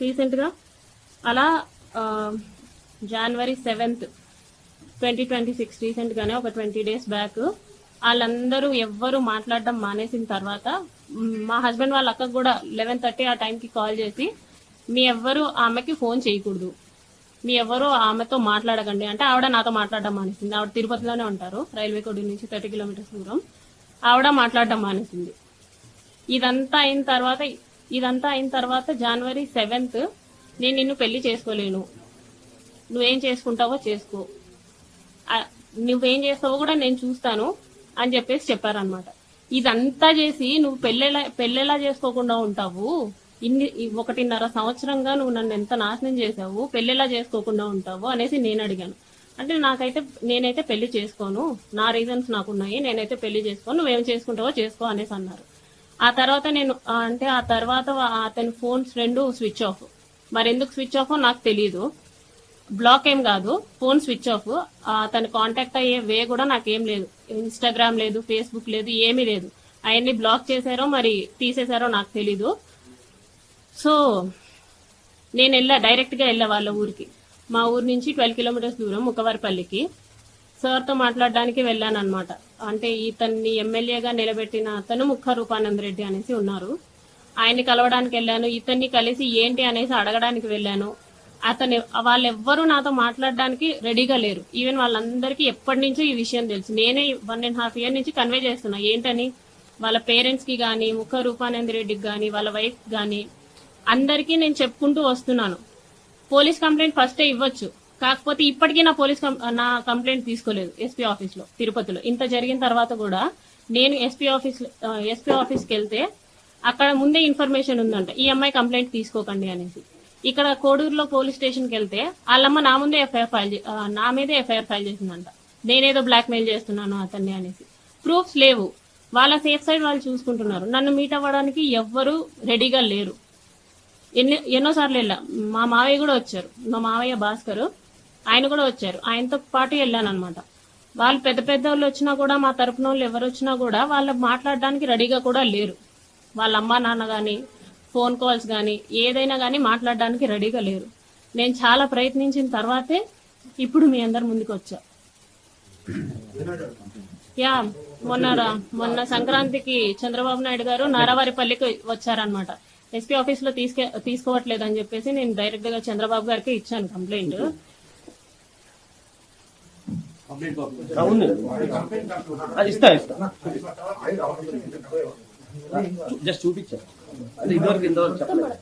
రీసెంట్గా అలా జనవరి సెవెంత్ ట్వంటీ ట్వంటీ సిక్స్ రీసెంట్గానే ఒక ట్వంటీ డేస్ బ్యాక్ వాళ్ళందరూ ఎవ్వరు మాట్లాడడం మానేసిన తర్వాత మా హస్బెండ్ వాళ్ళ అక్కకు కూడా లెవెన్ థర్టీ ఆ టైంకి కాల్ చేసి మీ ఎవ్వరు ఆమెకి ఫోన్ చేయకూడదు. మీ ఎవరు ఆమెతో మాట్లాడకండి. అంటే ఆవిడ నాతో మాట్లాడడం మానేసింది. ఆవిడ తిరుపతిలోనే ఉంటారు రైల్వే కోడి నుంచి థర్టీ కిలోమీటర్స్ దూరం. ఆవిడ మాట్లాడడం మానేసింది. ఇదంతా అయిన తర్వాత ఇదంతా అయిన తర్వాత జనవరి సెవెంత్ నేను నిన్ను పెళ్ళి చేసుకోలేను. నువ్వేం చేసుకుంటావో చేసుకో. నువ్వేం చేస్తావో కూడా నేను చూస్తాను అని చెప్పేసి చెప్పారనమాట ఇదంతా చేసి నువ్వు పెళ్ళెలా పెళ్ళెలా చేసుకోకుండా ఉంటావు? ఇన్ని ఒకటిన్నర సంవత్సరంగా నువ్వు నన్ను ఎంత నాశనం చేసావు పెళ్ళెలా చేసుకోకుండా ఉంటావు? అనేసి నేను అడిగాను. అంటే నాకైతే నేనైతే పెళ్ళి చేసుకోను. నా రీజన్స్ నాకున్నాయి. నేనైతే పెళ్ళి చేసుకోను. నువ్వేం చేసుకుంటావో చేసుకో అనేసి అన్నారు. ఆ తర్వాత నేను అంటే ఆ తర్వాత అతని ఫోన్స్ రెండు స్విచ్ ఆఫ్. మరి ఎందుకు స్విచ్ ఆఫ్ నాకు తెలియదు బ్లాక్ ఏం కాదు. Phone switch off. అతను కాంటాక్ట్ అయ్యే వే కూడా నాకేం లేదు. ఇన్స్టాగ్రామ్ లేదు ఫేస్బుక్ లేదు ఏమీ లేదు. అవన్నీ బ్లాక్ చేశారో మరి తీసేశారో నాకు తెలీదు. సో నేను వెళ్ళా డైరెక్ట్గా వెళ్ళా వాళ్ళ ఊరికి. మా ఊరు నుంచి ట్వెల్వ్ కిలోమీటర్స్ దూరం ముఖవారిపల్లికి. సార్తో మాట్లాడడానికి వెళ్ళాను అనమాట అంటే ఇతన్ని ఎమ్మెల్యేగా నిలబెట్టిన అతను ముఖ రూపానంద రెడ్డి అనేసి ఉన్నారు. ఆయన్ని కలవడానికి వెళ్ళాను. ఇతన్ని కలిసి ఏంటి అనేసి అడగడానికి వెళ్ళాను. అతను వాళ్ళెవ్వరూ నాతో మాట్లాడడానికి రెడీగా లేరు. ఈవెన్ వాళ్ళందరికీ ఎప్పటి నుంచో ఈ విషయం తెలుసు. నేనే వన్ అండ్ హాఫ్ ఇయర్ నుంచి కన్వే చేస్తున్నా. ఏంటని? వాళ్ళ పేరెంట్స్కి కానీ ముఖ రూపానంద రెడ్డికి కానీ వాళ్ళ వైఫ్ కానీ అందరికీ నేను చెప్పుకుంటూ వస్తున్నాను. పోలీస్ కంప్లైంట్ ఫస్టే ఇవ్వచ్చు. కాకపోతే ఇప్పటికీ నా పోలీస్ నా కంప్లైంట్ తీసుకోలేదు ఎస్పీ ఆఫీస్లో తిరుపతిలో. ఇంత జరిగిన తర్వాత కూడా నేను ఎస్పీ ఆఫీస్ ఎస్పీ ఆఫీస్కి వెళ్తే అక్కడ ముందే ఇన్ఫర్మేషన్ ఉందంట ఈ అమ్మాయి కంప్లైంట్ తీసుకోకండి అనేసి. ఇక్కడ కోడూరులో పోలీస్ స్టేషన్కి వెళ్తే వాళ్ళమ్మ నా ముందే ఎఫ్ఐఆర్ ఫైల్ చే- నా మీదే ఎఫ్ఐఆర్ ఫైల్ చేసిందంట. నేనేదో బ్లాక్ మెయిల్ చేస్తున్నాను అతన్ని అనేసి. ప్రూఫ్స్ లేవు. వాళ్ళ సేఫ్ సైడ్ వాళ్ళు చూసుకుంటున్నారు. నన్ను మీట్ అవ్వడానికి ఎవ్వరూ రెడీగా లేరు. ఎన్ని ఎన్నోసార్లు వెళ్ళా. మా మావయ్య కూడా వచ్చారు. మా మావయ్య భాస్కర్ ఆయన కూడా వచ్చారు. ఆయనతో పాటు వెళ్ళాను అనమాట వాళ్ళు పెద్ద పెద్ద వాళ్ళు వచ్చినా కూడా మా తరపున వాళ్ళు ఎవరు వచ్చినా కూడా వాళ్ళు మాట్లాడడానికి రెడీగా కూడా లేరు. వాళ్ళ అమ్మ నాన్న కానీ ఫోన్ కాల్స్ కానీ ఏదైనా కానీ మాట్లాడడానికి రెడీగా లేరు. నేను చాలా ప్రయత్నించిన తర్వాతే ఇప్పుడు మీ అందరి ముందుకు వచ్చా. యా మొన్న మొన్న సంక్రాంతికి చంద్రబాబు నాయుడు గారు నారావారిపల్లికి వచ్చారనమాట ఎస్పీ ఆఫీస్లో తీసుకే తీసుకోవట్లేదు అని చెప్పేసి నేను డైరెక్ట్గా చంద్రబాబు గారికి ఇచ్చాను కంప్లైంట్. అవును. ఇస్తా ఇస్తా. జస్ట్ చూపించా. అది ఇదివరకు ఇంతవరకు చెప్పలేదు.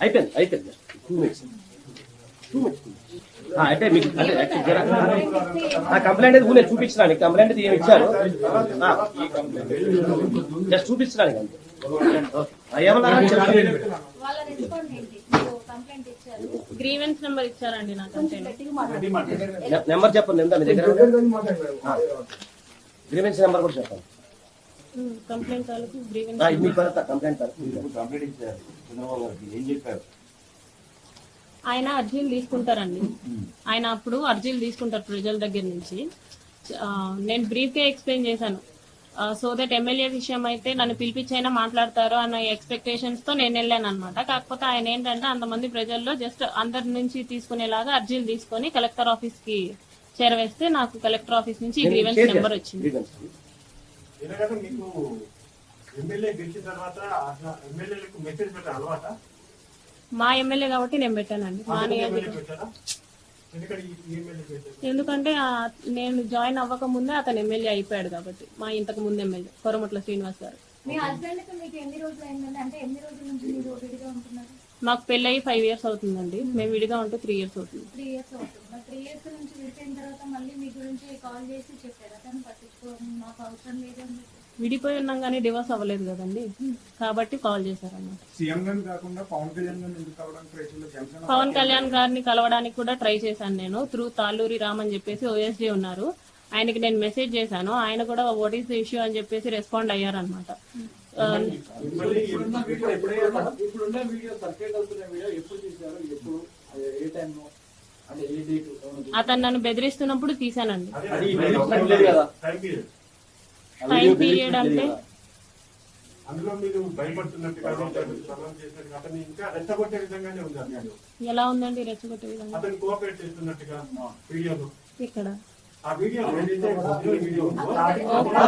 అయిపోయింది అయిపోయింది. టూ మినిట్స్ టూ మినిట్స్ అంటే మీకు ఆ కంప్లైంట్ అయితే ఊనే చూపించడానికి కంప్లైంట్ అయితే ఏమి ఇచ్చారు? జస్ట్ చూపించడానికి అంతే. ఆ, ఏమన్నా చెప్పండి. వాళ్ళ రెస్పాండ్ ఏంటి? కంప్లైంట్ ఇచ్చారు. గ్రీవెన్స్ నెంబర్ ఇచ్చారండి నా కంప్లైంట్. నె- నెంబర్ చెప్పండి ఎంత మీ దగ్గర? గ్రీవెన్స్ నెంబర్ కూడా చెప్పండి. కంప్లైంట్ తాలూకు గ్రీవెన్స్ కంప్లైంట్ తాలూకు. కంప్లీట్ ఇచ్చారు. చంద్రబాబు గారికి ఏం చెప్పారు? ఆయన అర్జీలు తీసుకుంటారండి. ఆయన అప్పుడు అర్జీలు తీసుకుంటారు ప్రజల దగ్గర నుంచి. నేను బ్రీఫ్గా ఎక్స్ప్లెయిన్ చేశాను సో దట్ ఎమ్మెల్యే విషయం అయితే నన్ను పిలిపించైనా మాట్లాడతారు అన్న ఎక్స్పెక్టేషన్స్తో నేను వెళ్ళాను అనమాట కాకపోతే ఆయన ఏంటంటే అంతమంది ప్రజల్లో జస్ట్ అందరి నుంచి తీసుకునేలాగా అర్జీలు తీసుకొని కలెక్టర్ ఆఫీస్కి చేరవేస్తే నాకు కలెక్టర్ ఆఫీస్ నుంచి గ్రీవెన్స్ నెంబర్. వచ్చింది. ఎమ్మెల్యే గెలిచిన తర్వాత ఎమ్మెల్యేలకు మెసేజ్ పెట్టే అలవాట? మా ఎమ్మెల్యే కాబట్టి నేను పెట్టానండి. మా ఎందుకంటే నేను జాయిన్ అవ్వక ముందే అతను ఎమ్మెల్యే అయిపోయాడు కాబట్టి మా ఇంతకు ముందు ఎమ్మెల్యే కొరమట్ల శ్రీనివాస్ గారు. మీకు ఎన్ని రోజులు అయిందండి? అంటే ఎన్ని రోజుల నుంచి మీరు విడిగా ఉంటున్నారు? మాకు పెళ్ళయి ఫైవ్ ఇయర్స్ అవుతుందండి. మేము విడిగా ఉంటూ త్రీ ఇయర్స్ అవుతుంది. నుంచి విడిపోయిన తర్వాత మళ్ళీ మీ గురించి కాల్ చేసి చెప్పారు. అతను పట్టించుకోవడం మాకు అవసరం విడిపోయి ఉన్నాం కానీ డివోర్స్ అవ్వలేదు కదండి. కాబట్టి కాల్ చేశారన్నమాట. సీఎం గారిని కాకుండా పవన్ కళ్యాణ్ గారిని ఎందుకు కావడానికి ప్రయత్నంలో జనసేన పవన్ కళ్యాణ్ గారిని కలవడానికి కూడా ట్రై చేశాను నేను. త్రూ తాళ్ళూరి రామ్ అని చెప్పేసి ఓఎస్డీ ఉన్నారు. ఆయనకి నేను మెసేజ్ చేశాను. ఆయన కూడా వాట్ ఈస్ ద ఇష్యూ అని చెప్పేసి రెస్పాండ్ అయ్యారనమాట ఇప్పుడున్న వీడియో అవుతున్న వీడియో ఎప్పుడు ఎప్పుడు? ఏ అతను నన్ను బెదిరిస్తున్నప్పుడు తీసానండి. టైం పీరియడ్ అంటే ఎలా ఉందండి రెచ్చగొట్టే విధంగా? ఇక్కడ.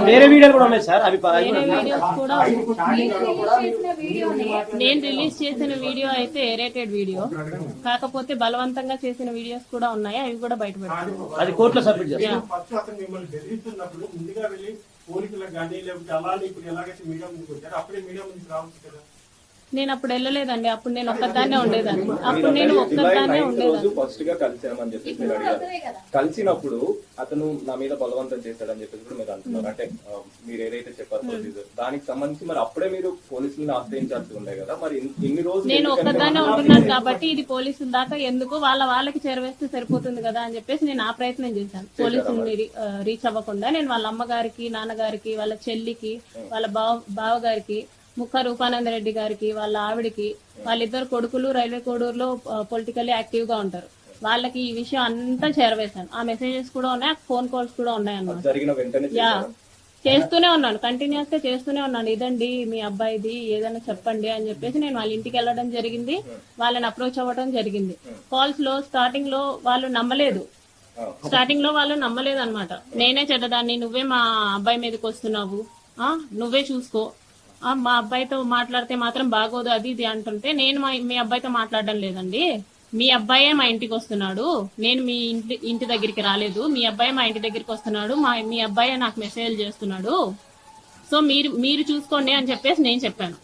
వేరే వీడియోలు కూడా ఉన్నాయి సార్ అవి నేను రిలీజ్ చేసిన వీడియో అయితే ఎరేటెడ్ వీడియో. కాకపోతే బలవంతంగా చేసిన వీడియోస్ కూడా ఉన్నాయి అవి కూడా బయటపెడతాను అది కోర్టులో సబ్మిట్ చేస్తాం. ఫస్ట్ అతను మిమ్మల్ని బెదిరిస్తున్నప్పుడు ముందుగా వెళ్ళి పోలీసులకు కానీ లేకపోతే అలానే ఇప్పుడు ఎలాగైతే మీడియా ముందుకు వచ్చారో అప్పుడే మీడియా ముందుకు రావచ్చు కదా. నేను అప్పుడు వెళ్ళలేదండి. అప్పుడు నేను ఒక్కదాన్నే ఉండేదాన్ని. అప్పుడు నేను ఒక్కదాన్నే రోజు ఉండేదాన్ని ఫస్ట్గా కలిసామని చెప్పేసి మీరు అడిగారు కలిసినప్పుడు అతను నా మీద బలవంతం చేశాడని చెప్పేసి కూడా మీరు అంటున్నారు. అంటే మీరు ఏదైతే చెప్పారు ప్రొసీజర్. దానికి సంబంధించి మరి అప్పుడే మీరు పోలీసులను ఆశ్రయించాల్సి ఉండే కదా. మరి ఇన్- ఇన్ని రోజులు నేను ఒక్కదాన్నే ఉంటున్నాను కాబట్టి ఇది పోలీసుల దాకా ఎందుకు వాళ్ళ వాళ్ళకి చేరవేస్తే సరిపోతుంది కదా అని చెప్పేసి నేను ఆ ప్రయత్నం చేశాను. ఆ, రీచ్ అవ్వకుండా నేను వాళ్ళ అమ్మగారికి నాన్నగారికి వాళ్ళ చెల్లికి వాళ్ళ బావ బావగారికి ముక్క రూపానంద రెడ్డి గారికి వాళ్ళ ఆవిడకి వాళ్ళిద్దరు కొడుకులు రైల్వే కోడూరులో పొలిటికల్లీ యాక్టివ్గా ఉంటారు. వాళ్ళకి ఈ విషయం అంతా చేరవేశాను. ఆ మెసేజెస్ కూడా ఉన్నాయి ఆ ఫోన్ కాల్స్ కూడా ఉన్నాయి అన్నమాట యా? చేస్తూనే ఉన్నాను. కంటిన్యూస్గా చేస్తూనే ఉన్నాను. ఇదండి మీ అబ్బాయిది ఏదైనా చెప్పండి అని చెప్పేసి నేను వాళ్ళ ఇంటికి వెళ్ళడం జరిగింది. వాళ్ళని అప్రోచ్ అవ్వడం జరిగింది. కాల్స్లో స్టార్టింగ్లో వాళ్ళు నమ్మలేదు. స్టార్టింగ్లో వాళ్ళు నమ్మలేదు అనమాట నేనే చెడ్డదాన్ని నువ్వే మా అబ్బాయి మీదకి వస్తున్నావు. ఆ నువ్వే చూసుకో. మా అబ్బాయితో మాట్లాడితే మాత్రం బాగోదు అది ఇది అంటుంటే నేను మా మీ అబ్బాయితో మాట్లాడడం లేదండి. మీ అబ్బాయే మా ఇంటికి వస్తున్నాడు. నేను మీ ఇంటి ఇంటి దగ్గరికి రాలేదు. మీ అబ్బాయి మా ఇంటి దగ్గరికి వస్తున్నాడు. మా మీ అబ్బాయే నాకు మెసేజ్ చేస్తున్నాడు. సో మీరు మీరు చూసుకోండి అని చెప్పేసి నేను చెప్పాను.